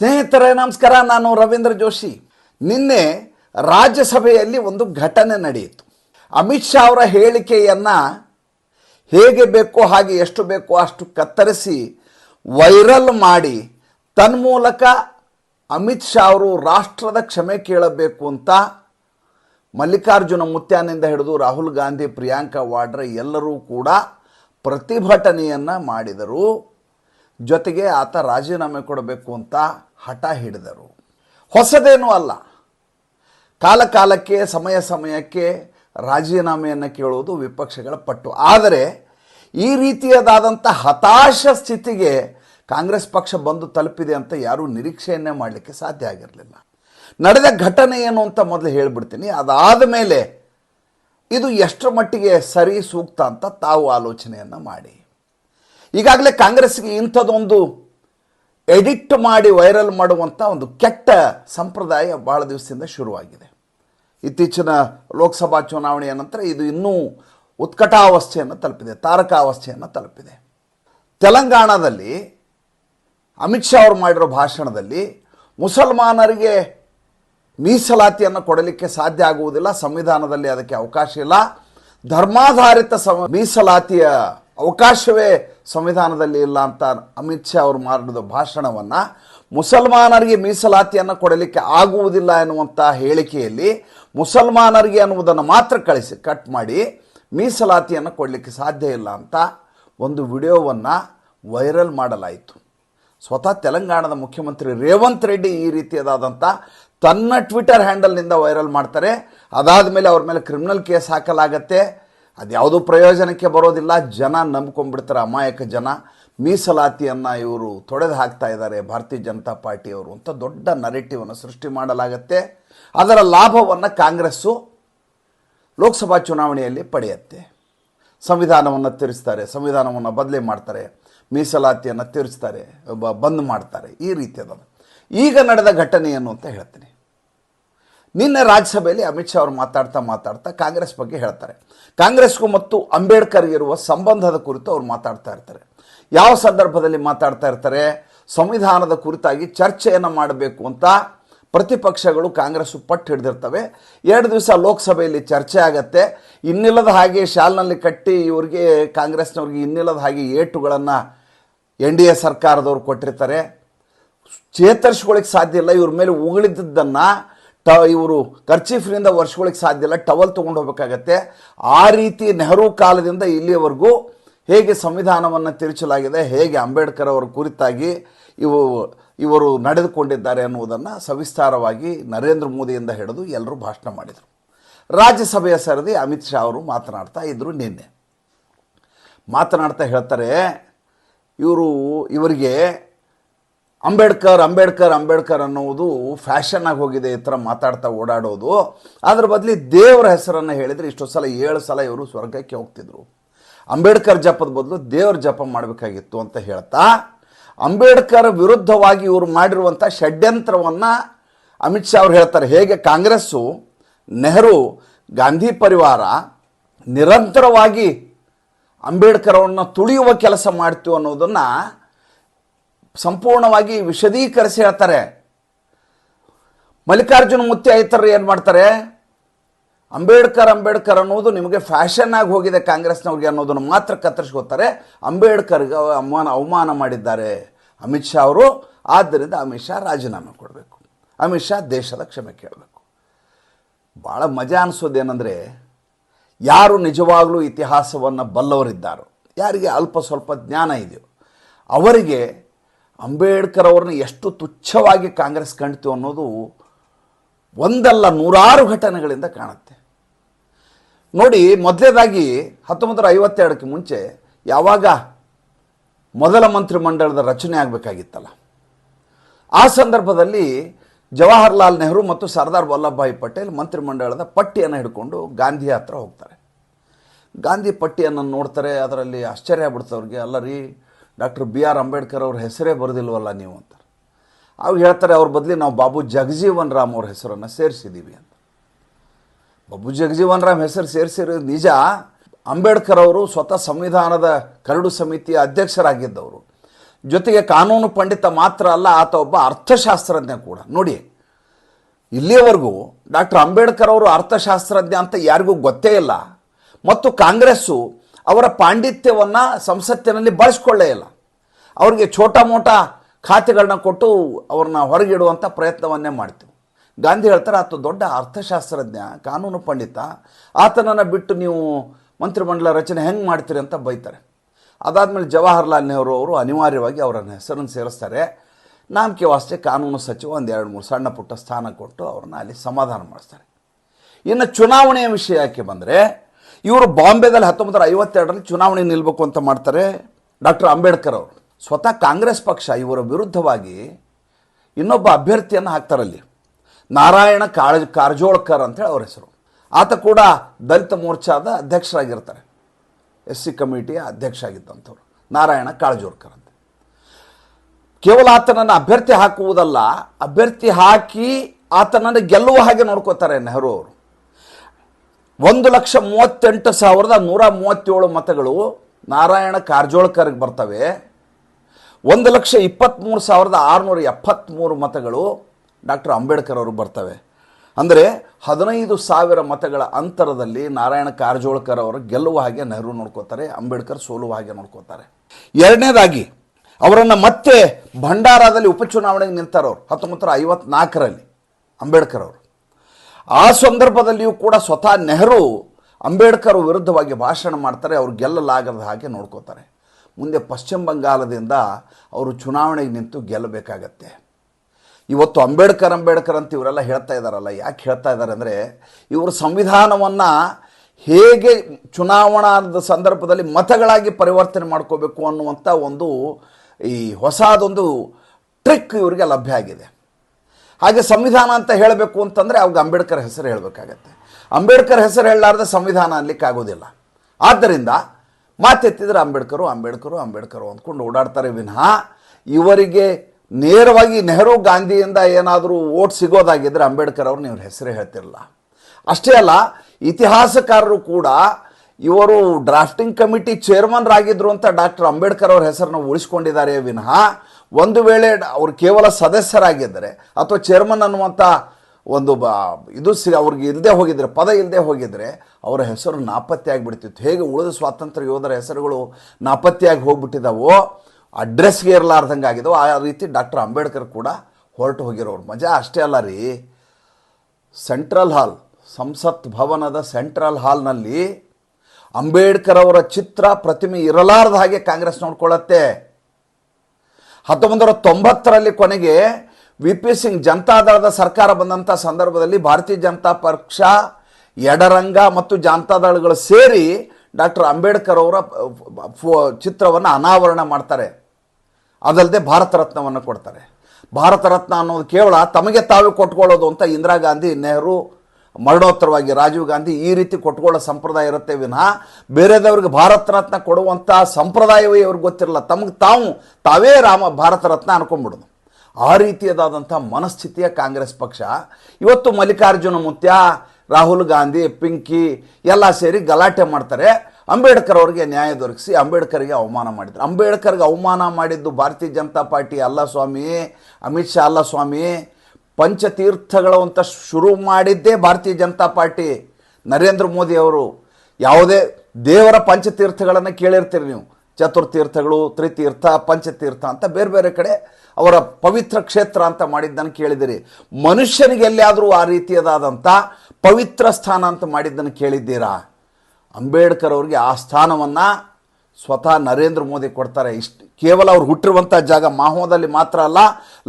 ಸ್ನೇಹಿತರೆ, ನಮಸ್ಕಾರ. ನಾನು ರವೀಂದ್ರ ಜೋಶಿ. ನಿನ್ನೆ ರಾಜ್ಯಸಭೆಯಲ್ಲಿ ಒಂದು ಘಟನೆ ನಡೆಯಿತು. ಅಮಿತ್ ಶಾ ಅವರ ಹೇಳಿಕೆಯನ್ನು ಹೇಗೆ ಬೇಕೋ ಹಾಗೆ ಎಷ್ಟು ಬೇಕೋ ಅಷ್ಟು ಕತ್ತರಿಸಿ ವೈರಲ್ ಮಾಡಿ ತನ್ಮೂಲಕ ಅಮಿತ್ ಶಾ ಅವರು ರಾಷ್ಟ್ರದ ಕ್ಷಮೆ ಕೇಳಬೇಕು ಅಂತ ಮಲ್ಲಿಕಾರ್ಜುನ ಮುತ್ಯಾನಿಂದ ಹಿಡಿದು ರಾಹುಲ್ ಗಾಂಧಿ, ಪ್ರಿಯಾಂಕಾ ವಾಡ್ರೆ ಎಲ್ಲರೂ ಕೂಡ ಪ್ರತಿಭಟನೆಯನ್ನು ಮಾಡಿದರು. ಜೊತೆಗೆ ಆತ ರಾಜೀನಾಮೆ ಕೊಡಬೇಕು ಅಂತ ಹಠ ಹಿಡಿದರು. ಹೊಸದೇನೂ ಅಲ್ಲ. ಕಾಲ ಕಾಲಕ್ಕೆ ಸಮಯ ಸಮಯಕ್ಕೆ ರಾಜೀನಾಮೆಯನ್ನು ಕೇಳುವುದು ವಿಪಕ್ಷಗಳ ಪಟ್ಟು. ಆದರೆ ಈ ರೀತಿಯದಾದಂಥ ಹತಾಶ ಸ್ಥಿತಿಗೆ ಕಾಂಗ್ರೆಸ್ ಪಕ್ಷ ಬಂದು ತಲುಪಿದೆ ಅಂತ ಯಾರೂ ನಿರೀಕ್ಷೆಯನ್ನೇ ಮಾಡಲಿಕ್ಕೆ ಸಾಧ್ಯ ಆಗಿರಲಿಲ್ಲ. ನಡೆದ ಘಟನೆ ಏನು ಅಂತ ಮೊದಲು ಹೇಳಿಬಿಡ್ತೀನಿ. ಅದಾದ ಮೇಲೆ ಇದು ಎಷ್ಟರ ಮಟ್ಟಿಗೆ ಸರಿ, ಸೂಕ್ತ ಅಂತ ತಾವು ಆಲೋಚನೆಯನ್ನು ಮಾಡಿ. ಈಗಾಗಲೇ ಕಾಂಗ್ರೆಸ್ಗೆ ಇಂಥದ್ದೊಂದು ಎಡಿಟ್ ಮಾಡಿ ವೈರಲ್ ಮಾಡುವಂಥ ಒಂದು ಕೆಟ್ಟ ಸಂಪ್ರದಾಯ ಭಾಳ ದಿವಸದಿಂದ ಶುರುವಾಗಿದೆ. ಇತ್ತೀಚಿನ ಲೋಕಸಭಾ ಚುನಾವಣೆಯ ನಂತರ ಇದು ಇನ್ನೂ ಉತ್ಕಟಾವಸ್ಥೆಯನ್ನು ತಲುಪಿದೆ, ತಾರಕಾವಸ್ಥೆಯನ್ನು ತಲುಪಿದೆ. ತೆಲಂಗಾಣದಲ್ಲಿ ಅಮಿತ್ ಶಾ ಅವರು ಮಾಡಿರೋ ಭಾಷಣದಲ್ಲಿ ಮುಸಲ್ಮಾನರಿಗೆ ಮೀಸಲಾತಿಯನ್ನು ಕೊಡಲಿಕ್ಕೆ ಸಾಧ್ಯ ಆಗುವುದಿಲ್ಲ, ಸಂವಿಧಾನದಲ್ಲಿ ಅದಕ್ಕೆ ಅವಕಾಶ ಇಲ್ಲ. ಧರ್ಮಾಧಾರಿತ ಸಮ ಮೀಸಲಾತಿಯ ಅವಕಾಶವೇ ಸಂವಿಧಾನದಲ್ಲಿ ಇಲ್ಲ ಅಂತ ಅಮಿತ್ ಶಾ ಅವರು ಮಾಡಿದ ಭಾಷಣವನ್ನು ಮುಸಲ್ಮಾನರಿಗೆ ಮೀಸಲಾತಿಯನ್ನು ಕೊಡಲಿಕ್ಕೆ ಆಗುವುದಿಲ್ಲ ಎನ್ನುವಂಥ ಹೇಳಿಕೆಯಲ್ಲಿ ಮುಸಲ್ಮಾನರಿಗೆ ಅನ್ನುವುದನ್ನು ಮಾತ್ರ ಕಳಿಸಿ ಕಟ್ ಮಾಡಿ ಮೀಸಲಾತಿಯನ್ನು ಕೊಡಲಿಕ್ಕೆ ಸಾಧ್ಯ ಇಲ್ಲ ಅಂತ ಒಂದು ವಿಡಿಯೋವನ್ನು ವೈರಲ್ ಮಾಡಲಾಯಿತು. ಸ್ವತಃ ತೆಲಂಗಾಣದ ಮುಖ್ಯಮಂತ್ರಿ ರೇವಂತ್ ರೆಡ್ಡಿ ಈ ರೀತಿಯದಾದಂಥ ತನ್ನ ಟ್ವಿಟರ್ ಹ್ಯಾಂಡಲ್ನಿಂದ ವೈರಲ್ ಮಾಡ್ತಾರೆ. ಅದಾದ ಮೇಲೆ ಅವ್ರ ಮೇಲೆ ಕ್ರಿಮಿನಲ್ ಕೇಸ್ ಹಾಕಲಾಗತ್ತೆ. ಅದ್ಯಾವುದೂ ಪ್ರಯೋಜನಕ್ಕೆ ಬರೋದಿಲ್ಲ. ಜನ ನಂಬ್ಕೊಂಡ್ಬಿಡ್ತಾರೆ. ಅಮಾಯಕ ಜನ. ಮೀಸಲಾತಿಯನ್ನು ಇವರು ತೊಡೆದು ಹಾಕ್ತಾ ಇದ್ದಾರೆ. ಭಾರತೀಯ ಜನತಾ ಪಾರ್ಟಿಯವರು. ಅಂತ ದೊಡ್ಡ ನರೇಟಿವನ್ನು ಸೃಷ್ಟಿ ಮಾಡಲಾಗತ್ತೆ. ಅದರ ಲಾಭವನ್ನು ಕಾಂಗ್ರೆಸ್ಸು ಲೋಕಸಭಾ ಚುನಾವಣೆಯಲ್ಲಿ ಪಡೆಯುತ್ತೆ. ಸಂವಿಧಾನವನ್ನು ತೀರಿಸ್ತಾರೆ. ಸಂವಿಧಾನವನ್ನು ಬದಲಿ ಮಾಡ್ತಾರೆ. ಮೀಸಲಾತಿಯನ್ನು ತೀರಿಸ್ತಾರೆ. ಬಂದ್ ಮಾಡ್ತಾರೆ. ಈ ರೀತಿಯದ ಈಗ ನಡೆದ ಘಟನೆಯನ್ನು ಅಂತ ಹೇಳ್ತೀನಿ. ನಿನ್ನೆ ರಾಜ್ಯಸಭೆಯಲ್ಲಿ ಅಮಿತ್ ಶಾ ಅವರು ಮಾತಾಡ್ತಾ ಮಾತಾಡ್ತಾ ಕಾಂಗ್ರೆಸ್ ಬಗ್ಗೆ ಹೇಳ್ತಾರೆ. ಕಾಂಗ್ರೆಸ್ಗೂ ಮತ್ತು ಅಂಬೇಡ್ಕರ್ ಇರುವ ಸಂಬಂಧದ ಕುರಿತು ಅವ್ರು ಮಾತಾಡ್ತಾ ಇರ್ತಾರೆ. ಯಾವ ಸಂದರ್ಭದಲ್ಲಿ ಮಾತಾಡ್ತಾ ಇರ್ತಾರೆ? ಸಂವಿಧಾನದ ಕುರಿತಾಗಿ ಚರ್ಚೆಯನ್ನು ಮಾಡಬೇಕು ಅಂತ ಪ್ರತಿಪಕ್ಷಗಳು ಕಾಂಗ್ರೆಸ್ಸು ಪಟ್ಟು ಹಿಡಿದಿರ್ತವೆ. ಎರಡು ದಿವಸ ಲೋಕಸಭೆಯಲ್ಲಿ ಚರ್ಚೆ ಆಗತ್ತೆ. ಇನ್ನಿಲ್ಲದ ಹಾಗೆ ಶಾಲ್ನಲ್ಲಿ ಕಟ್ಟಿ ಇವರಿಗೆ ಕಾಂಗ್ರೆಸ್ನವ್ರಿಗೆ ಇನ್ನಿಲ್ಲದ ಹಾಗೆ ಏಟುಗಳನ್ನು ಎನ್ ಡಿ ಎ ಸರ್ಕಾರದವ್ರು ಕೊಟ್ಟಿರ್ತಾರೆ. ಚೇತರಿಸ್ಕೊಳ್ಳಿಕ್ಕೆ ಸಾಧ್ಯ ಇಲ್ಲ. ಇವ್ರ ಮೇಲೆ ಉಗುಳಿದ್ದನ್ನು ಟ ಇವರು ಖರ್ಚೀಫ್ನಿಂದ ವರ್ಷಗಳಿಗೆ ಸಾಧ್ಯ ಇಲ್ಲ, ಟವಲ್ ತೊಗೊಂಡು ಹೋಗಬೇಕಾಗತ್ತೆ. ಆ ರೀತಿ ನೆಹರು ಕಾಲದಿಂದ ಇಲ್ಲಿಯವರೆಗೂ ಹೇಗೆ ಸಂವಿಧಾನವನ್ನು ತಿರುಚಲಾಗಿದೆ, ಹೇಗೆ ಅಂಬೇಡ್ಕರ್ ಅವರ ಕುರಿತಾಗಿ ಇವು, ಇವರು ನಡೆದುಕೊಂಡಿದ್ದಾರೆ ಅನ್ನುವುದನ್ನು ಸವಿಸ್ತಾರವಾಗಿ ನರೇಂದ್ರ ಮೋದಿಯಿಂದ ಹಿಡಿದು ಎಲ್ಲರೂ ಭಾಷಣ ಮಾಡಿದರು. ರಾಜ್ಯಸಭೆಯ ಸರದಿ ಅಮಿತ್ ಶಾ ಅವರು ಮಾತನಾಡ್ತಾ ಇದ್ದರು ನಿನ್ನೆ. ಮಾತನಾಡ್ತಾ ಹೇಳ್ತಾರೆ, ಇವರು, ಇವರಿಗೆ ಅಂಬೇಡ್ಕರ್ ಅಂಬೇಡ್ಕರ್ ಅಂಬೇಡ್ಕರ್ ಅನ್ನುವುದು ಫ್ಯಾಷನ್ ಆಗಿ ಹೋಗಿದೆ ಈ ಥರ ಮಾತಾಡ್ತಾ ಓಡಾಡೋದು. ಅದ್ರ ಬದಲಿ ದೇವರ ಹೆಸರನ್ನು ಹೇಳಿದರೆ ಇಷ್ಟೊಂದು ಸಲ, ಏಳು ಸಲ ಇವರು ಸ್ವರ್ಗಕ್ಕೆ ಹೋಗ್ತಿದ್ರು. ಅಂಬೇಡ್ಕರ್ ಜಪದ ಬದಲು ದೇವರ ಜಪ ಮಾಡಬೇಕಾಗಿತ್ತು ಅಂತ ಹೇಳ್ತಾ, ಅಂಬೇಡ್ಕರ್ ವಿರುದ್ಧವಾಗಿ ಇವರು ಮಾಡಿರುವಂಥ ಷಡ್ಯಂತ್ರವನ್ನು ಅಮಿತ್ ಶಾ ಅವರು ಹೇಳ್ತಾರೆ. ಹೇಗೆ? ಕಾಂಗ್ರೆಸ್ಸು, ನೆಹರು, ಗಾಂಧಿ ಪರಿವಾರ ನಿರಂತರವಾಗಿ ಅಂಬೇಡ್ಕರ್ ತುಳಿಯುವ ಕೆಲಸ ಮಾಡ್ತೀವಿ ಅನ್ನೋದನ್ನು ಸಂಪೂರ್ಣವಾಗಿ ವಿಶದೀಕರಿಸಿ ಹೇಳ್ತಾರೆ. ಮಲ್ಲಿಕಾರ್ಜುನ ಮುತ್ಯಾಯಿತರು ಏನು ಮಾಡ್ತಾರೆ? ಅಂಬೇಡ್ಕರ್ ಅಂಬೇಡ್ಕರ್ ಅನ್ನೋದು ನಿಮಗೆ ಫ್ಯಾಷನ್ ಆಗಿ ಹೋಗಿದೆ ಕಾಂಗ್ರೆಸ್ನವ್ರಿಗೆ ಅನ್ನೋದನ್ನು ಮಾತ್ರ ಕತ್ತರಿಸ್ಕೋತಾರೆ ಅಂಬೇಡ್ಕರ್ಗೆ ಅವಮಾನ ಅವಮಾನ ಮಾಡಿದ್ದಾರೆ ಅಮಿತ್ ಶಾ ಅವರು. ಆದ್ದರಿಂದ ಅಮಿತ್ ಶಾ ರಾಜೀನಾಮೆ ಕೊಡಬೇಕು. ಅಮಿತ್ ಶಾ ದೇಶದ ಕ್ಷಮೆ ಕೇಳಬೇಕು. ಭಾಳ ಮಜಾ ಅನಿಸೋದೇನೆಂದರೆ ಯಾರು ನಿಜವಾಗಲೂ ಇತಿಹಾಸವನ್ನು ಬಲ್ಲವರಿದ್ದಾರೋ, ಯಾರಿಗೆ ಅಲ್ಪ ಸ್ವಲ್ಪ ಜ್ಞಾನ ಇದೆಯೋ, ಅವರಿಗೆ ಅಂಬೇಡ್ಕರ್ ಅವ್ರನ್ನ ಎಷ್ಟು ತುಚ್ಛವಾಗಿ ಕಾಂಗ್ರೆಸ್ ಕಾಣ್ತೀವಿ ಅನ್ನೋದು ಒಂದಲ್ಲ ನೂರಾರು ಘಟನೆಗಳಿಂದ ಕಾಣುತ್ತೆ. ನೋಡಿ, ಮೊದಲೇದಾಗಿ ಹತ್ತೊಂಬತ್ತು ಐವತ್ತೆರಡಕ್ಕೆ ಮುಂಚೆ ಯಾವಾಗ ಮೊದಲ ಮಂತ್ರಿಮಂಡಲದ ರಚನೆ ಆಗಬೇಕಾಗಿತ್ತಲ್ಲ. ಆ ಸಂದರ್ಭದಲ್ಲಿ ಜವಾಹರ್ಲಾಲ್ ನೆಹರು ಮತ್ತು ಸರ್ದಾರ್ ವಲ್ಲಭಭಾಯಿ ಪಟೇಲ್ ಮಂತ್ರಿಮಂಡಲದ ಪಟ್ಟಿಯನ್ನು ಹಿಡ್ಕೊಂಡು ಗಾಂಧಿ ಹತ್ರ ಹೋಗ್ತಾರೆ. ಗಾಂಧಿ ಪಟ್ಟಿಯನ್ನು ನೋಡ್ತಾರೆ, ಅದರಲ್ಲಿ ಆಶ್ಚರ್ಯ ಆಗ್ಬಿಡ್ತವ್ರಿಗೆ ಅಲ್ಲ ರೀ ಡಾಕ್ಟರ್ ಬಿ ಆರ್ ಅಂಬೇಡ್ಕರ್ ಅವ್ರ ಹೆಸರೇ ಬರೆದಿಲ್ವಲ್ಲ ನೀವು ಅಂತಾರೆ ಅವಾಗ ಹೇಳ್ತಾರೆ ಅವ್ರ ಬದಲಿ ನಾವು ಬಾಬು ಜಗಜೀವನ್ ರಾಮ್ ಅವ್ರ ಹೆಸರನ್ನು ಸೇರಿಸಿದ್ದೀವಿ ಅಂತ. ಬಾಬು ಜಗಜೀವನ್ ರಾಮ್ ಹೆಸರು ಸೇರಿಸಿರೋ ನಿಜ. ಅಂಬೇಡ್ಕರ್ ಅವರು ಸ್ವತಃ ಸಂವಿಧಾನದ ಕರಡು ಸಮಿತಿಯ ಅಧ್ಯಕ್ಷರಾಗಿದ್ದವರು. ಜೊತೆಗೆ ಕಾನೂನು ಪಂಡಿತ ಮಾತ್ರ ಅಲ್ಲ, ಆತ ಒಬ್ಬ ಅರ್ಥಶಾಸ್ತ್ರಜ್ಞ ಕೂಡ. ನೋಡಿ, ಇಲ್ಲಿಯವರೆಗೂ ಡಾಕ್ಟರ್ ಅಂಬೇಡ್ಕರ್ ಅವರು ಅರ್ಥಶಾಸ್ತ್ರಜ್ಞ ಅಂತ ಯಾರಿಗೂ ಗೊತ್ತೇ ಇಲ್ಲ. ಮತ್ತು ಕಾಂಗ್ರೆಸ್ಸು ಅವರ ಪಾಂಡಿತ್ಯವನ್ನು ಸಂಸತ್ತಿನಲ್ಲಿ ಬಳಸ್ಕೊಳ್ಳೇ ಇಲ್ಲ. ಅವರಿಗೆ ಛೋಟ ಮೋಟ ಖಾತೆಗಳನ್ನ ಕೊಟ್ಟು ಅವ್ರನ್ನ ಹೊರಗಿಡುವಂಥ ಪ್ರಯತ್ನವನ್ನೇ ಮಾಡ್ತೀವಿ ಗಾಂಧಿ ಹೇಳ್ತಾರೆ, ಆತ ದೊಡ್ಡ ಅರ್ಥಶಾಸ್ತ್ರಜ್ಞ, ಕಾನೂನು ಪಂಡಿತ. ಆತನನ್ನು ಬಿಟ್ಟು ನೀವು ಮಂತ್ರಿಮಂಡಲ ರಚನೆ ಹೆಂಗೆ ಮಾಡ್ತೀರಿ ಅಂತ ಬೈತಾರೆ. ಅದಾದಮೇಲೆ ಜವಾಹರ್ಲಾಲ್ ನೆಹರು ಅವರು ಅನಿವಾರ್ಯವಾಗಿ ಅವರನ್ನ ಹೆಸರನ್ನು ಸೇರಿಸ್ತಾರೆ. ನಾಮಕೆ ವಾಸ್ತೆ ಕಾನೂನು ಸಚಿವ ಒಂದು ಎರಡು ಮೂರು ಸಣ್ಣ ಪುಟ್ಟ ಸ್ಥಾನ ಕೊಟ್ಟು ಅವ್ರನ್ನ ಅಲ್ಲಿ ಸಮಾಧಾನ ಮಾಡಿಸ್ತಾರೆ. ಇನ್ನು ಚುನಾವಣೆಯ ವಿಷಯಕ್ಕೆ ಬಂದರೆ ಇವರು ಬಾಂಬೆದಲ್ಲಿ ಹತ್ತೊಂಬತ್ತು ನೂರ ಐವತ್ತೆರಡರಲ್ಲಿ ಚುನಾವಣೆ ನಿಲ್ಲಬೇಕು ಅಂತ ಮಾಡ್ತಾರೆ ಡಾಕ್ಟರ್ ಅಂಬೇಡ್ಕರ್ ಅವರು. ಸ್ವತಃ ಕಾಂಗ್ರೆಸ್ ಪಕ್ಷ ಇವರ ವಿರುದ್ಧವಾಗಿ ಇನ್ನೊಬ್ಬ ಅಭ್ಯರ್ಥಿಯನ್ನು ಹಾಕ್ತಾರಲ್ಲಿ ನಾರಾಯಣ ಕಾಳ ಕಾರಜೋಳ್ಕರ್ ಅಂತೇಳಿ ಅವ್ರ ಹೆಸರು. ಆತ ಕೂಡ ದಲಿತ ಮೋರ್ಚಾದ ಅಧ್ಯಕ್ಷರಾಗಿರ್ತಾರೆ. ಎಸ್ ಸಿ ಕಮಿಟಿಯ ಅಧ್ಯಕ್ಷ ಆಗಿದ್ದಂಥವ್ರು ನಾರಾಯಣ ಕಾಳಜೋಳ್ಕರ್ ಅಂತ. ಕೇವಲ ಆತನನ್ನು ಅಭ್ಯರ್ಥಿ ಹಾಕುವುದಲ್ಲ, ಅಭ್ಯರ್ಥಿ ಹಾಕಿ ಆತನನ್ನು ಗೆಲ್ಲುವ ಹಾಗೆ ನೋಡ್ಕೋತಾರೆ ನೆಹರು ಅವರು. ಒಂದು ಲಕ್ಷ ಮೂವತ್ತೆಂಟು ಸಾವಿರದ ನೂರ ಮೂವತ್ತೇಳು ಮತಗಳು ನಾರಾಯಣ ಕಾರಜೋಳ್ಕರ್ಗೆ ಬರ್ತವೆ. ಒಂದು ಲಕ್ಷ ಇಪ್ಪತ್ತ್ಮೂರು ಸಾವಿರದ ಆರುನೂರ ಎಪ್ಪತ್ತ್ಮೂರು ಮತಗಳು ಡಾಕ್ಟರ್ ಅಂಬೇಡ್ಕರ್ ಅವರು ಬರ್ತವೆ. ಅಂದರೆ ಹದಿನೈದು ಸಾವಿರ ಮತಗಳ ಅಂತರದಲ್ಲಿ ನಾರಾಯಣ ಕಾರಜೋಳ್ಕರ್ ಅವರು ಗೆಲ್ಲುವ ಹಾಗೆ ನೆಹರು ನೋಡ್ಕೋತಾರೆ, ಅಂಬೇಡ್ಕರ್ ಸೋಲುವ ಹಾಗೆ ನೋಡ್ಕೋತಾರೆ. ಎರಡನೇದಾಗಿ, ಅವರನ್ನು ಮತ್ತೆ ಭಂಡಾರದಲ್ಲಿ ಉಪಚುನಾವಣೆಗೆ ನಿಂತಾರವ್ರು ಹತ್ತೊಂಬತ್ತು ನೂರ ಐವತ್ನಾಲ್ಕರಲ್ಲಿ ಅಂಬೇಡ್ಕರ್ ಅವರು. ಆ ಸಂದರ್ಭದಲ್ಲಿಯೂ ಕೂಡ ಸ್ವತಃ ನೆಹರು ಅಂಬೇಡ್ಕರ್ ವಿರುದ್ಧವಾಗಿ ಭಾಷಣ ಮಾಡ್ತಾರೆ, ಅವ್ರು ಗೆಲ್ಲಲಾಗದ ಹಾಗೆ ನೋಡ್ಕೋತಾರೆ. ಮುಂದೆ ಪಶ್ಚಿಮ ಬಂಗಾಳದಿಂದ ಅವರು ಚುನಾವಣೆಗೆ ನಿಂತು ಗೆಲ್ಲಬೇಕಾಗತ್ತೆ. ಇವತ್ತು ಅಂಬೇಡ್ಕರ್ ಅಂಬೇಡ್ಕರ್ ಅಂತ ಇವರೆಲ್ಲ ಹೇಳ್ತಾ ಇದ್ದಾರಲ್ಲ, ಯಾಕೆ ಹೇಳ್ತಾ ಇದ್ದಾರೆ ಅಂದರೆ ಇವರು ಸಂವಿಧಾನವನ್ನು ಹೇಗೆ ಚುನಾವಣಾದ ಸಂದರ್ಭದಲ್ಲಿ ಮತಗಳಾಗಿ ಪರಿವರ್ತನೆ ಮಾಡ್ಕೋಬೇಕು ಅನ್ನುವಂಥ ಒಂದು ಈ ಹೊಸದೊಂದು ಟ್ರಿಕ್ ಇವರಿಗೆ ಲಭ್ಯ ಆಗಿದೆ. ಹಾಗೆ ಸಂವಿಧಾನ ಅಂತ ಹೇಳಬೇಕು ಅಂತಂದರೆ ಅವಾಗ ಅಂಬೇಡ್ಕರ್ ಹೆಸರು ಹೇಳಬೇಕಾಗತ್ತೆ. ಅಂಬೇಡ್ಕರ್ ಹೆಸರು ಹೇಳಲಾರ್ದ ಸಂವಿಧಾನ ಅನ್ಲಿಕ್ಕಾಗೋದಿಲ್ಲ ಆದ್ದರಿಂದ ಮಾತೆತ್ತಿದ್ರೆ ಅಂಬೇಡ್ಕರು ಅಂಬೇಡ್ಕರು ಅಂಬೇಡ್ಕರು ಅಂದ್ಕೊಂಡು ಓಡಾಡ್ತಾರೆ ವಿನಃ ಇವರಿಗೆ ನೇರವಾಗಿ ನೆಹರು ಗಾಂಧಿಯಿಂದ ಏನಾದರೂ ಓಟ್ ಸಿಗೋದಾಗಿದ್ದರೆ ಅಂಬೇಡ್ಕರ್ ಅವ್ರು ನೀವು ಹೆಸರೇ ಹೇಳ್ತಿರಲ್ಲ ಅಷ್ಟೇ ಅಲ್ಲ, ಇತಿಹಾಸಕಾರರು ಕೂಡ ಇವರು ಡ್ರಾಫ್ಟಿಂಗ್ ಕಮಿಟಿ ಚೇರ್ಮನ್ರಾಗಿದ್ದರು ಅಂತ ಡಾಕ್ಟರ್ ಅಂಬೇಡ್ಕರ್ ಅವ್ರ ಹೆಸರನ್ನು ಉಳಿಸ್ಕೊಂಡಿದ್ದಾರೆ ವಿನಃ ಒಂದು ವೇಳೆ ಅವರು ಕೇವಲ ಸದಸ್ಯರಾಗಿದ್ದರೆ ಅಥವಾ ಚೇರ್ಮನ್ ಅನ್ನುವಂಥ ಒಂದು ಬ, ಇದು ಸಿ, ಅವ್ರಿಗೆ ಇಲ್ಲದೆ ಹೋಗಿದ್ರೆ, ಪದ ಇಲ್ಲದೆ ಹೋಗಿದ್ರೆ ಅವರ ಹೆಸರು ನಾಪತ್ತೆ ಆಗಿಬಿಡ್ತಿತ್ತು. ಹೇಗೆ ಉಳಿದ ಸ್ವಾತಂತ್ರ್ಯ ಯೋಧರ ಹೆಸರುಗಳು ನಾಪತ್ತೆಯಾಗಿ ಹೋಗ್ಬಿಟ್ಟಿದ್ದಾವೋ ಅಡ್ರೆಸ್ಗೆ ಇರಲಾರ್ದಂಗೆ ಆಗಿದಾವೋ ಆ ರೀತಿ ಡಾಕ್ಟರ್ ಅಂಬೇಡ್ಕರ್ ಕೂಡ ಹೊರಟು ಹೋಗಿರೋರು. ಮಜಾ ಅಷ್ಟೇ ಅಲ್ಲ ರೀ. ಸೆಂಟ್ರಲ್ ಹಾಲ್, ಸಂಸತ್ ಭವನದ ಸೆಂಟ್ರಲ್ ಹಾಲ್ನಲ್ಲಿ ಅಂಬೇಡ್ಕರ್ ಅವರ ಚಿತ್ರ ಪ್ರತಿಮೆ ಇರಲಾರ್ದ ಹಾಗೆ ಕಾಂಗ್ರೆಸ್ ನೋಡ್ಕೊಳ್ಳತ್ತೆ. ಹತ್ತೊಂಬತ್ತು ತೊಂಬತ್ತರಲ್ಲಿ ಕೊನೆಗೆ ವಿ ಪಿ ಸಿಂಗ್ ಜನತಾದಳದ ಸರ್ಕಾರ ಬಂದಂಥ ಸಂದರ್ಭದಲ್ಲಿ ಭಾರತೀಯ ಜನತಾ ಪಕ್ಷ, ಎಡರಂಗ ಮತ್ತು ಜನತಾದಳಗಳು ಸೇರಿ ಡಾಕ್ಟರ್ ಅಂಬೇಡ್ಕರ್ ಅವರ ಚಿತ್ರವನ್ನು ಅನಾವರಣ ಮಾಡ್ತಾರೆ. ಅದಲ್ಲದೆ ಭಾರತ ರತ್ನವನ್ನು ಕೊಡ್ತಾರೆ. ಭಾರತ ರತ್ನ ಅನ್ನೋದು ಕೇವಲ ತಮಗೆ ತಾವೇ ಕೊಟ್ಕೊಳ್ಳೋದು ಅಂತ ಇಂದಿರಾ ಗಾಂಧಿ, ನೆಹರು ಮರಣೋತ್ತರವಾಗಿ ರಾಜೀವ್ ಗಾಂಧಿ ಈ ರೀತಿ ಕೊಟ್ಕೊಳ್ಳೋ ಸಂಪ್ರದಾಯ ಇರುತ್ತೆ ವಿನಃ ಬೇರೆದವ್ರಿಗೆ ಭಾರತ ರತ್ನ ಕೊಡುವಂಥ ಸಂಪ್ರದಾಯವೇ ಅವ್ರಿಗೆ ಗೊತ್ತಿರಲ್ಲ. ತಮಗೆ ತಾವು, ತಾವೇ ರಾಮ, ಭಾರತ ರತ್ನ ಅನ್ಕೊಂಡ್ಬಿಡೋದು. ಆ ರೀತಿಯದಾದಂಥ ಮನಸ್ಥಿತಿಯ ಕಾಂಗ್ರೆಸ್ ಪಕ್ಷ. ಇವತ್ತು ಮಲ್ಲಿಕಾರ್ಜುನ ಮುತ್ಯ, ರಾಹುಲ್ ಗಾಂಧಿ, ಪಿಂಕಿ ಎಲ್ಲ ಸೇರಿ ಗಲಾಟೆ ಮಾಡ್ತಾರೆ. ಅಂಬೇಡ್ಕರ್ ಅವರಿಗೆ ನ್ಯಾಯ ದೊರಕಿಸಿ ಅಂಬೇಡ್ಕರ್ಗೆ ಅವಮಾನ ಮಾಡಿದ್ರು. ಅಂಬೇಡ್ಕರ್ಗೆ ಅವಮಾನ ಮಾಡಿದ್ದು ಭಾರತೀಯ ಜನತಾ ಪಾರ್ಟಿ ಅಲ್ಲ ಸ್ವಾಮಿ, ಅಮಿತ್ ಶಾ ಅಲ್ಲ ಸ್ವಾಮಿ. ಪಂಚತೀರ್ಥಗಳು ಅಂತ ಶುರು ಮಾಡಿದ್ದೇ ಭಾರತೀಯ ಜನತಾ ಪಾರ್ಟಿ ನರೇಂದ್ರ ಮೋದಿ ಅವರು. ಯಾವುದೇ ದೇವರ ಪಂಚತೀರ್ಥಗಳನ್ನು ಕೇಳಿರ್ತೀರಿ ನೀವು. ಚತುರ್ತೀರ್ಥಗಳು ತ್ರಿತೀರ್ಥ, ಪಂಚತೀರ್ಥ ಅಂತ ಬೇರೆ ಬೇರೆ ಕಡೆ ಅವರ ಪವಿತ್ರ ಕ್ಷೇತ್ರ ಅಂತ ಮಾಡಿದ್ದನ್ನು ಕೇಳಿದಿರಿ ಮನುಷ್ಯನಿಗೆ ಎಲ್ಲಿಯಾದರೂ ಆ ರೀತಿಯದಾದಂಥ ಪವಿತ್ರ ಸ್ಥಾನ ಅಂತ ಮಾಡಿದ್ದನ್ನು ಕೇಳಿದ್ದೀರಾ? ಅಂಬೇಡ್ಕರ್ ಅವ್ರಿಗೆ ಆ ಸ್ಥಾನವನ್ನು ಸ್ವತಃ ನರೇಂದ್ರ ಮೋದಿ ಕೊಡ್ತಾರೆ. ಇಷ್ಟು ಕೇವಲ ಅವ್ರು ಹುಟ್ಟಿರುವಂಥ ಜಾಗ ಮಾಹೋದಲ್ಲಿ ಮಾತ್ರ ಅಲ್ಲ,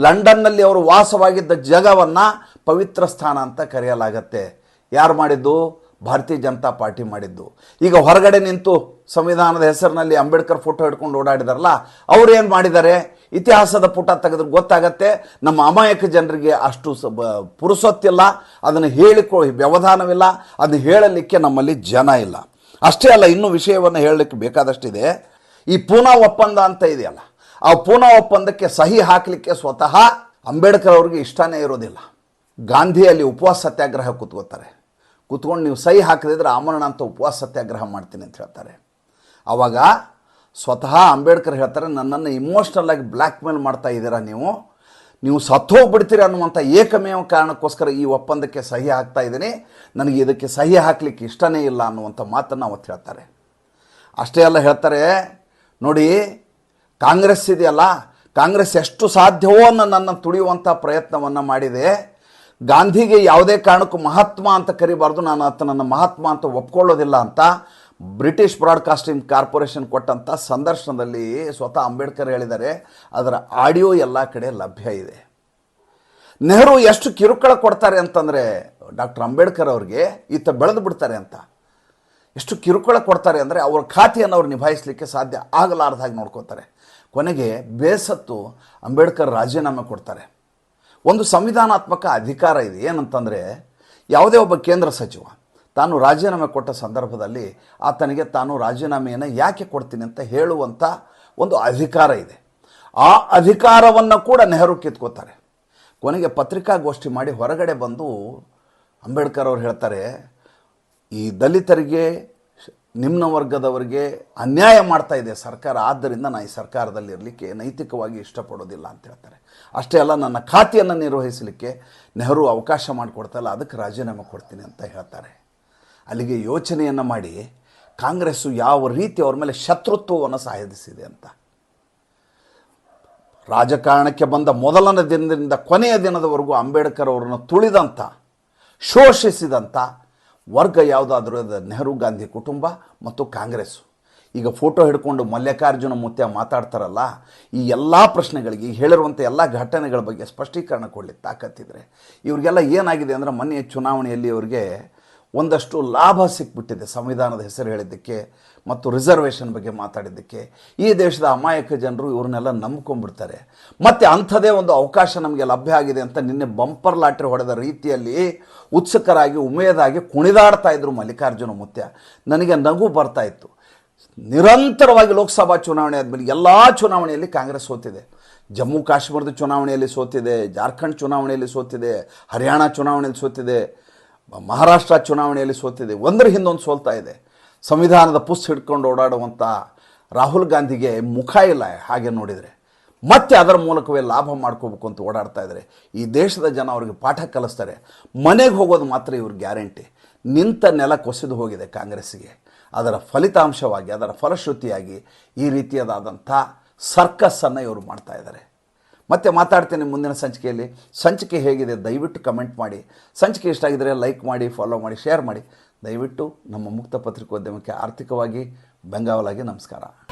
ಲಂಡನ್ನಲ್ಲಿ ಅವರು ವಾಸವಾಗಿದ್ದ ಜಾಗವನ್ನು ಪವಿತ್ರ ಸ್ಥಾನ ಅಂತ ಕರೆಯಲಾಗತ್ತೆ. ಯಾರು ಮಾಡಿದ್ದು? ಭಾರತೀಯ ಜನತಾ ಪಾರ್ಟಿ ಮಾಡಿದ್ದು. ಈಗ ಹೊರಗಡೆ ನಿಂತು ಸಂವಿಧಾನದ ಹೆಸರಿನಲ್ಲಿ ಅಂಬೇಡ್ಕರ್ ಫೋಟೋ ಹಿಡ್ಕೊಂಡು ಓಡಾಡಿದಾರಲ್ಲ, ಅವ್ರು ಏನು ಮಾಡಿದ್ದಾರೆ? ಇತಿಹಾಸದ ಪುಟ ತೆಗೆದ್ರೆ ಗೊತ್ತಾಗತ್ತೆ. ನಮ್ಮ ಅಮಾಯಕ ಜನರಿಗೆ ಅಷ್ಟು ಸ ಪುರುಸೊತ್ತಿಲ್ಲ, ಅದನ್ನು ಹೇಳಿಕೊ ವ್ಯವಧಾನವಿಲ್ಲ, ಅದನ್ನು ಹೇಳಲಿಕ್ಕೆ ನಮ್ಮಲ್ಲಿ ಜನ ಇಲ್ಲ. ಅಷ್ಟೇ ಅಲ್ಲ, ಇನ್ನೂ ವಿಷಯವನ್ನು ಹೇಳಲಿಕ್ಕೆ ಬೇಕಾದಷ್ಟಿದೆ. ಈ ಪೂನಾ ಒಪ್ಪಂದ ಅಂತ ಇದೆಯಲ್ಲ, ಆ ಪೂನಾ ಒಪ್ಪಂದಕ್ಕೆ ಸಹಿ ಹಾಕಲಿಕ್ಕೆ ಸ್ವತಃ ಅಂಬೇಡ್ಕರ್ ಅವ್ರಿಗೆ ಇಷ್ಟನೇ ಇರೋದಿಲ್ಲ. ಗಾಂಧಿಯಲ್ಲಿ ಉಪವಾಸ ಸತ್ಯಾಗ್ರಹ ಕೂತ್ಕೋತಾರೆ. ಕೂತ್ಕೊಂಡು ನೀವು ಸಹಿ ಹಾಕದಿದ್ರೆ ಆಮರಣ ಅಂತ ಉಪವಾಸ ಸತ್ಯಾಗ್ರಹ ಮಾಡ್ತೀನಿ ಅಂತ ಹೇಳ್ತಾರೆ. ಆವಾಗ ಸ್ವತಃ ಅಂಬೇಡ್ಕರ್ ಹೇಳ್ತಾರೆ, ನನ್ನನ್ನು ಇಮೋಷ್ನಲ್ ಆಗಿ ಬ್ಲ್ಯಾಕ್ ಮೇಲ್ ಮಾಡ್ತಾ ಇದ್ದೀರಾ ನೀವು? ನೀವು ಸತ್ತೋಗ್ಬಿಡ್ತೀರಿ ಅನ್ನುವಂಥ ಏಕಮೇವ ಕಾರಣಕ್ಕೋಸ್ಕರ ಈ ಒಪ್ಪಂದಕ್ಕೆ ಸಹಿ ಹಾಕ್ತಾ ಇದ್ದೀನಿ. ನನಗೆ ಇದಕ್ಕೆ ಸಹಿ ಹಾಕಲಿಕ್ಕೆ ಇಷ್ಟನೇ ಇಲ್ಲ ಅನ್ನುವಂಥ ಮಾತನ್ನು ಅವತ್ತು ಹೇಳ್ತಾರೆ. ಅಷ್ಟೇ ಅಲ್ಲ ಹೇಳ್ತಾರೆ, ನೋಡಿ, ಕಾಂಗ್ರೆಸ್ ಇದೆಯಲ್ಲ, ಕಾಂಗ್ರೆಸ್ ಎಷ್ಟು ಸಾಧ್ಯವೋ ನನ್ನನ್ನು ತುಳಿಯುವಂಥ ಪ್ರಯತ್ನವನ್ನು ಮಾಡಿದೆ. ಗಾಂಧಿಗೆ ಯಾವುದೇ ಕಾರಣಕ್ಕೂ ಮಹಾತ್ಮ ಅಂತ ಕರಿಬಾರ್ದು, ನಾನು ಆತನನ್ನು ಮಹಾತ್ಮ ಅಂತ ಒಪ್ಕೊಳ್ಳೋದಿಲ್ಲ ಅಂತ ಬ್ರಿಟಿಷ್ ಬ್ರಾಡ್ಕಾಸ್ಟಿಂಗ್ ಕಾರ್ಪೊರೇಷನ್ ಕೊಟ್ಟಂಥ ಸಂದರ್ಶನದಲ್ಲಿ ಸ್ವತಃ ಅಂಬೇಡ್ಕರ್ ಹೇಳಿದ್ದಾರೆ, ಅದರ ಆಡಿಯೋ ಎಲ್ಲ ಕಡೆ ಲಭ್ಯ ಇದೆ. ನೆಹರು ಎಷ್ಟು ಕಿರುಕುಳ ಕೊಡ್ತಾರೆ ಅಂತಂದರೆ, ಡಾಕ್ಟರ್ ಅಂಬೇಡ್ಕರ್ ಅವ್ರಿಗೆ, ಈತ ಬೆಳೆದು ಬಿಡ್ತಾರೆ ಅಂತ. ಎಷ್ಟು ಕಿರುಕುಳ ಕೊಡ್ತಾರೆ ಅಂದರೆ, ಅವ್ರ ಖಾತೆಯನ್ನು ಅವ್ರು ನಿಭಾಯಿಸಲಿಕ್ಕೆ ಸಾಧ್ಯ ಆಗಲಾರ್ದಾಗಿ ನೋಡ್ಕೋತಾರೆ. ಕೊನೆಗೆ ಬೇಸತ್ತು ಅಂಬೇಡ್ಕರ್ ರಾಜೀನಾಮೆ ಕೊಡ್ತಾರೆ. ಒಂದು ಸಂವಿಧಾನಾತ್ಮಕ ಅಧಿಕಾರ ಇದೆ. ಏನಂತಂದರೆ, ಯಾವುದೇ ಒಬ್ಬ ಕೇಂದ್ರ ಸಚಿವ ತಾನು ರಾಜೀನಾಮೆ ಕೊಟ್ಟ ಸಂದರ್ಭದಲ್ಲಿ ಆತನಿಗೆ ತಾನು ರಾಜೀನಾಮೆಯನ್ನು ಯಾಕೆ ಕೊಡ್ತೀನಿ ಅಂತ ಹೇಳುವಂಥ ಒಂದು ಅಧಿಕಾರ ಇದೆ. ಆ ಅಧಿಕಾರವನ್ನು ಕೂಡ ನೆಹರು ಕಿತ್ಕೋತಾರೆ. ಕೊನೆಗೆ ಪತ್ರಿಕಾಗೋಷ್ಠಿ ಮಾಡಿ ಹೊರಗಡೆ ಬಂದು ಅಂಬೇಡ್ಕರ್ ಅವರು ಹೇಳ್ತಾರೆ, ಈ ದಲಿತರಿಗೆ, ನಿಮ್ನ ವರ್ಗದವರಿಗೆ ಅನ್ಯಾಯ ಮಾಡ್ತಾ ಇದೆ ಸರ್ಕಾರ, ಆದ್ದರಿಂದ ನಾನು ಈ ಸರ್ಕಾರದಲ್ಲಿ ಇರಲಿಕ್ಕೆ ನೈತಿಕವಾಗಿ ಇಷ್ಟಪಡೋದಿಲ್ಲ ಅಂತ ಹೇಳ್ತಾರೆ. ಅಷ್ಟೇ ಅಲ್ಲ, ನನ್ನ ಖಾತೆಯನ್ನು ನಿರ್ವಹಿಸಲಿಕ್ಕೆ ನೆಹರು ಅವಕಾಶ ಮಾಡಿಕೊಡ್ತಲ್ಲ ಅದಕ್ಕೆ ರಾಜೀನಾಮೆ ಕೊಡ್ತೀನಿ ಅಂತ ಹೇಳ್ತಾರೆ. ಅಲ್ಲಿಗೆ ಯೋಚನೆಯನ್ನು ಮಾಡಿ, ಕಾಂಗ್ರೆಸ್ಸು ಯಾವ ರೀತಿ ಅವ್ರ ಮೇಲೆ ಶತ್ರುತ್ವವನ್ನು ಸಾಧಿಸಿದೆ ಅಂತ. ರಾಜಕಾರಣಕ್ಕೆ ಬಂದ ಮೊದಲನೇ ದಿನದಿಂದ ಕೊನೆಯ ದಿನದವರೆಗೂ ಅಂಬೇಡ್ಕರ್ ಅವರನ್ನು ತುಳಿದಂಥ ಶೋಷಿಸಿದಂಥ ವರ್ಗ ಯಾವುದಾದ್ರೂ ನೆಹರು, ಗಾಂಧಿ ಕುಟುಂಬ ಮತ್ತು ಕಾಂಗ್ರೆಸ್ಸು. ಈಗ ಫೋಟೋ ಹಿಡ್ಕೊಂಡು ಮಲ್ಲಿಕಾರ್ಜುನ ಮುತ್ಯ ಮಾತಾಡ್ತಾರಲ್ಲ, ಈ ಎಲ್ಲ ಪ್ರಶ್ನೆಗಳಿಗೆ ಹೇಳಿರುವಂಥ ಎಲ್ಲ ಘಟನೆಗಳ ಬಗ್ಗೆ ಸ್ಪಷ್ಟೀಕರಣ ಕೊಡಲಿಕ್ಕೆ ತಾಕತ್ತಿದ್ರೆ, ಇವರಿಗೆಲ್ಲ ಏನಾಗಿದೆ ಅಂದರೆ ಮೊನ್ನೆ ಚುನಾವಣೆಯಲ್ಲಿ ಇವರಿಗೆ ಒಂದಷ್ಟು ಲಾಭ ಸಿಕ್ಬಿಟ್ಟಿದೆ ಸಂವಿಧಾನದ ಹೆಸರು ಹೇಳಿದ್ದಕ್ಕೆ ಮತ್ತು ರಿಸರ್ವೇಷನ್ ಬಗ್ಗೆ ಮಾತಾಡಿದ್ದಕ್ಕೆ. ಈ ದೇಶದ ಅಮಾಯಕ ಜನರು ಇವ್ರನ್ನೆಲ್ಲ ನಂಬ್ಕೊಂಡ್ಬಿಡ್ತಾರೆ. ಮತ್ತು ಅಂಥದೇ ಒಂದು ಅವಕಾಶ ನಮಗೆ ಲಭ್ಯ ಆಗಿದೆ ಅಂತ ನಿನ್ನೆ ಬಂಪರ್ ಲಾಟ್ರಿ ಹೊಡೆದ ರೀತಿಯಲ್ಲಿ ಉತ್ಸುಕರಾಗಿ, ಉಮೇದಾಗಿ ಕುಣಿದಾಡ್ತಾ ಇದ್ರು ಮಲ್ಲಿಕಾರ್ಜುನ ಮುತ್ಯ. ನನಗೆ ನಗು ಬರ್ತಾ ಇತ್ತು. ನಿರಂತರವಾಗಿ ಲೋಕಸಭಾ ಚುನಾವಣೆ ಆದಮೇಲೆ ಎಲ್ಲ ಚುನಾವಣೆಯಲ್ಲಿ ಕಾಂಗ್ರೆಸ್ ಸೋತಿದೆ. ಜಮ್ಮು ಕಾಶ್ಮೀರದ ಚುನಾವಣೆಯಲ್ಲಿ ಸೋತಿದೆ, ಜಾರ್ಖಂಡ್ ಚುನಾವಣೆಯಲ್ಲಿ ಸೋತಿದೆ, ಹರಿಯಾಣ ಚುನಾವಣೆಯಲ್ಲಿ ಸೋತಿದೆ. ಮಹಾರಾಷ್ಟ್ರ ಚುನಾವಣೆಯಲ್ಲಿ ಸೋತಿದೆ. ಒಂದರ ಹಿಂದೊಂದು ಸೋಲ್ತಾ ಇದೆ. ಸಂವಿಧಾನದ ಪುಸ್ ಹಿಡ್ಕೊಂಡು ಓಡಾಡುವಂಥ ರಾಹುಲ್ ಗಾಂಧಿಗೆ ಮುಖ ಇಲ್ಲ ಹಾಗೆ ನೋಡಿದರೆ. ಮತ್ತೆ ಅದರ ಮೂಲಕವೇ ಲಾಭ ಮಾಡ್ಕೋಬೇಕು ಅಂತ ಓಡಾಡ್ತಾ ಇದ್ದಾರೆ. ಈ ದೇಶದ ಜನ ಅವ್ರಿಗೆ ಪಾಠ ಕಲಿಸ್ತಾರೆ. ಮನೆಗೆ ಹೋಗೋದು ಮಾತ್ರ ಇವ್ರ ಗ್ಯಾರಂಟಿ. ನಿಂತ ನೆಲ ಕೊಸಿದು ಹೋಗಿದೆ ಕಾಂಗ್ರೆಸ್ಸಿಗೆ. ಅದರ ಫಲಿತಾಂಶವಾಗಿ, ಅದರ ಫಲಶ್ರುತಿಯಾಗಿ ಈ ರೀತಿಯಾದಂಥ ಸರ್ಕಸ್ಸನ್ನು ಇವರು ಮಾಡ್ತಾ ಇದ್ದಾರೆ. ಮತ್ತೆ ಮಾತಾಡ್ತೇನೆ ಮುಂದಿನ ಸಂಚಿಕೆಯಲ್ಲಿ. ಸಂಚಿಕೆ ಹೇಗಿದೆ ದಯವಿಟ್ಟು ಕಮೆಂಟ್ ಮಾಡಿ. ಸಂಚಿಕೆ ಇಷ್ಟ ಆಗಿದರೆ ಲೈಕ್ ಮಾಡಿ ಫಾಲೋ ಮಾಡಿ ಶೇರ್ ಮಾಡಿ. ದಯವಿಟ್ಟು ನಮ್ಮ ಮುಕ್ತ ಪತ್ರಿಕೋದ್ಯಮಕ್ಕೆ ಆರ್ಥಿಕವಾಗಿ ಬೆಂಗಾವಲಾಗಿ ನಮಸ್ಕಾರ.